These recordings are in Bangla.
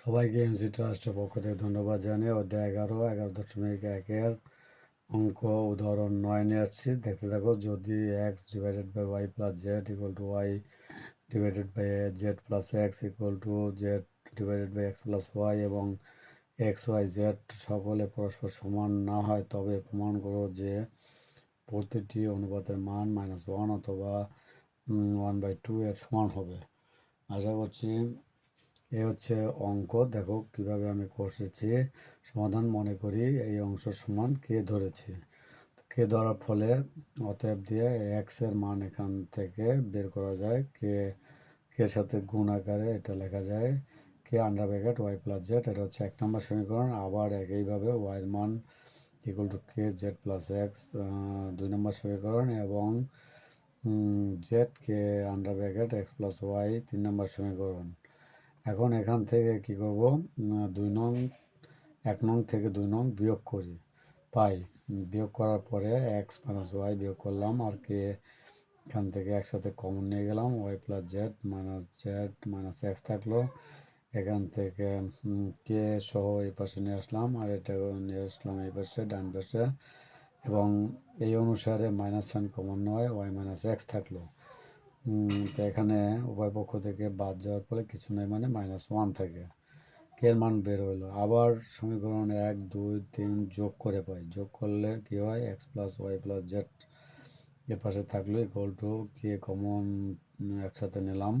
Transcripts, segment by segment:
সবাইকে এনসি ট্রাস্টের পক্ষ থেকে ধন্যবাদ জানিয়ে অধ্যায় এগারো এগারো দশমিক একের অঙ্ক উদাহরণ নয় নিয়ে আসছি। দেখতে থাকো, যদি x divided by y plus z equal to y divided by z plus x equal to z divided by x plus y এবং এক্স ওয়াই জেড সকলে পরস্পর সমান না হয়, তবে প্রমাণ করো যে প্রতিটি অনুপাতের মান মাইনাস ওয়ান অথবা ওয়ান বাই টু এর সমান হবে। আশা করছি এ হচ্ছে অঙ্ক। দেখো কীভাবে আমি কষেছি সমাধান মনে করি, এই অংশ সমান কে ধরেছি। কে ধরার ফলে অতএব দিয়ে এক্সের মান এখান থেকে বের করা যায়। কে কে সাথে গুণ আকারে এটা লেখা যায়। K under bracket y plus z এটা হচ্ছে এক নম্বর সমীকরণ। আবার একইভাবে ওয়াইয়ের মান equal to k z plus x দুই নম্বর সমীকরণ এবং z k under bracket x plus y তিন নম্বর সমীকরণ। এখন এখান থেকে কি করব? দুই নং, এক নং থেকে দুই নং বিয়োগ করি। পাই। বিয়োগ করার পরে এক্স মাইনাস ওয়াই বিয়োগ করলাম আর কে এখান থেকে একসাথে কমন নিয়ে গেলাম। Y plus z minus z minus x থাকল। এখান থেকে কে সহ এই পাশে নিয়ে আসলাম আর এটা নিয়ে আসলাম এই পাশে, ডান পাশে। এবং এই অনুসারে মাইনাস সাইন কমন নয় ওয়াই মাইনাস এক্স থাকল। তো এখানে উভয় পক্ষ থেকে বাদ যাওয়ার ফলে কিছু নেই মানে মাইনাস ওয়ান থাকে। কে মান বের হলো আবার সমীকরণ এক, দুই, তিন যোগ করে পাই। যোগ করলে কী হয়? X plus y plus z এর পাশে থাকল ইকুয়াল টু কে কমন একসাথে নিলাম।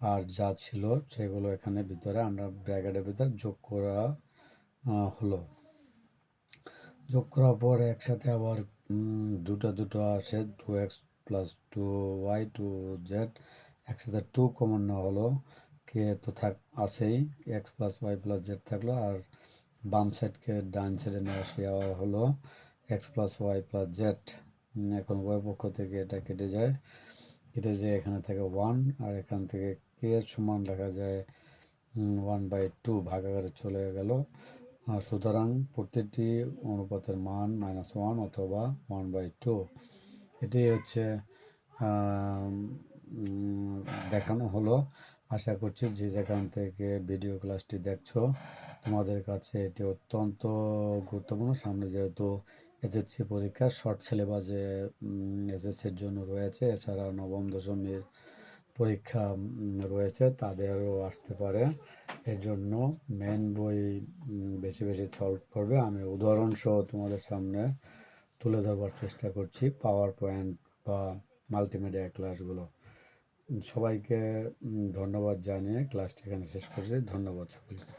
আর যা ছিল সেগুলো এখানে ভিতরে আন্ডার ব্র্যাকেটের ভিতরে যোগ করা হলো। যোগ করার পর একসাথে আবার দুটো দুটো আসে two x plus two y two z একসাথে টু কমন নেওয়া হলো কে তো থাক, আছেই x plus y plus z থাকল, আর বাম সাইডকে ডান সাইডে নিয়ে আসা হলো x plus y plus z এখন উভয় পক্ষ থেকে এটা কেটে যায় কেটে যায় এখানে থেকে ওয়ান আর এখান থেকে কে সমান লেখা যায় ওয়ান বাই টু ভাগাকারে চলে গেল। সুতরাং প্রতিটি অনুপাতের মান মাইনাস ওয়ান অথবা ওয়ান বাই টু এটি হচ্ছে দেখানো হলো। আশা করছি যে যেখান থেকে ভিডিও ক্লাসটি দেখছ, তোমাদের কাছে এটি অত্যন্ত গুরুত্বপূর্ণ। সামনে যেহেতু এসএসসি পরীক্ষা শর্ট সিলেবাসে এসএসসির জন্য রয়েছে। এছাড়া নবম, দশমীর পরীক্ষা রয়েছে। তাদেরও আসতে পারে। এর জন্য মেন বই বেশি বেশি সলভ করবে। আমি উদাহরণসহ তোমাদের সামনে তুলে ধরবার চেষ্টা করছি পাওয়ার পয়েন্ট বা মাল্টিমিডিয়া ক্লাসগুলো সবাইকে ধন্যবাদ জানিয়ে ক্লাসটি এখানে শেষ করছি। ধন্যবাদ সকলকে।